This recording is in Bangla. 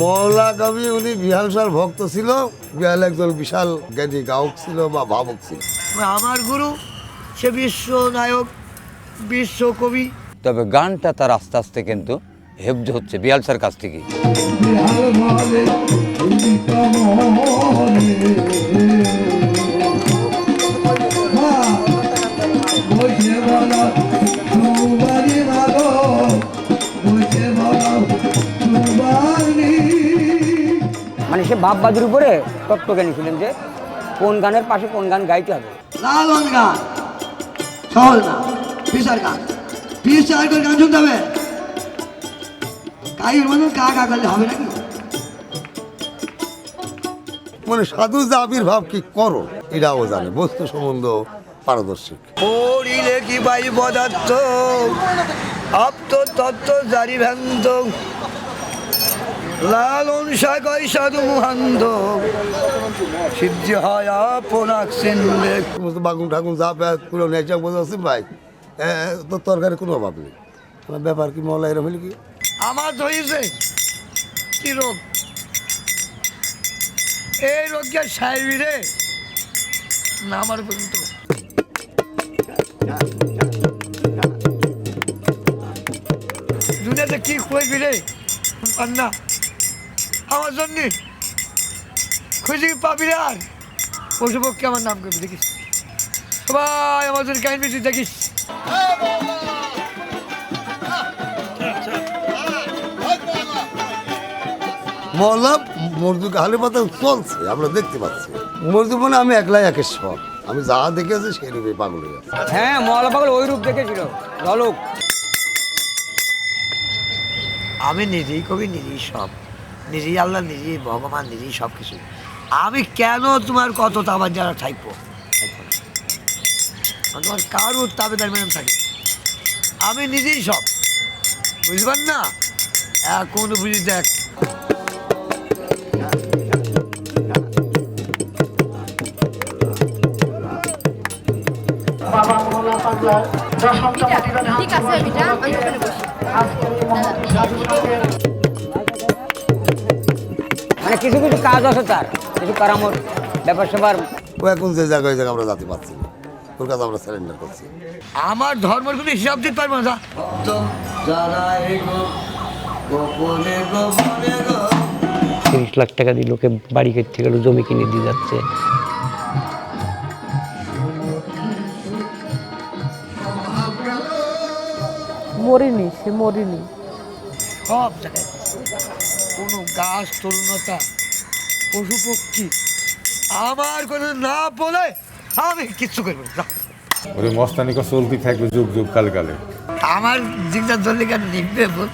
মৌলা কবি উনি বিহাল সার ভক্ত ছিল বিহাল একজন বিশাল জ্ঞানী গায়ক ছিল বা ভাবক ছিল। আমার গুরু সে বিশ্ব নায়ক বিশ্ব কবি তবে গানটা তার আস্তে আস্তে কিন্তু হেফজ হচ্ছে বিহালসার স্যার কাছ থেকে মানে সে বাপবাদুর উপরে তত্ত্বজ্ঞানী ছিলেন যে কোন গানের পাশে কোন গান গাইতে হবে। লালন গান সহজ না পিসার গান। পিসার করে গান শুনতে হবে। কাইয়ের মতন কা কা করলে হবে নাকি? মানে সাধু যে আবির্ভাব কি করো এটাও জানে। বস্তু সম্বন্ধ পারদর্শী। পড়িলে কি পাই পদার্থ? আপ্ত তত্ত্ব জারি ভ্রান্ত। লালন সাগর সাধু মুহান্ত সিদ্ধি হয় আপনাক সিন্ধে। বাগুন ঠাকুন যা পেঁয়াজ পুরো নেচা বোঝা আছে ভাই। এ, তো তরকারি কোনো অভাব নেই। আমার ব্যাপার কি মহলা এরকম হইলে কি? আমার ধরেছে কি রোগ? এই রোগকে সাইবি রে। না আমার পর্যন্ত দুনিয়াতে কি খুঁজবি রে? না। আমার জন্য। খুঁজে পাবি রে আর? পশুপক্ষে আমার নাম করবি দেখিস। সবাই আমার জন্য কাহিনী তুই দেখিস। মহল্লা মজদুর হালে পাতা চলছে আমরা দেখতে পাচ্ছি। মজদুর মানে আমি একলাই একের সব আমি যা দেখেছি সেই রূপে পাগল হয়ে হ্যাঁ মহলা পাগল ওই রূপ দেখেছিল। ঝলক আমি নিজেই কবি নিজেই সব। নিজেই আল্লাহ নিজেই ভগবান নিজেই সব কিছু আমি কেন তোমার কত তাবার যারা থাকব তোমার কারোর তাবেদার মেনে থাকি। আমি নিজেই সব। বুঝবেন না? এখন বুঝি দেখ। ঠিক আছে মানে কিছু কিছু কাজ আছে তার কিছু কারামত ব্যাপার স্যাপার। ও এখন যে জায়গায় ওই জায়গায় আমরা যেতে পারছি না ওর কাছে আমরা স্যালেন্ডার করছি। আমার ধর্মের কোনো হিসাব দিতে পারব না। তিরিশ লাখ টাকা দিয়ে লোকে বাড়ি করতে গেল জমি কিনে দিয়ে যাচ্ছে। মরিনি সে মরিনি। সব জায়গায়। কোনো গাছ তরুণতা পশু পক্ষী আমার কোনো না বলে আমি কিচ্ছু করব না। ওই ওরে মস্তানিকা চলতি থাকবে যুগ যুগ কালে কালে। আমার দিকটা ধরলে কেন নিবে বল।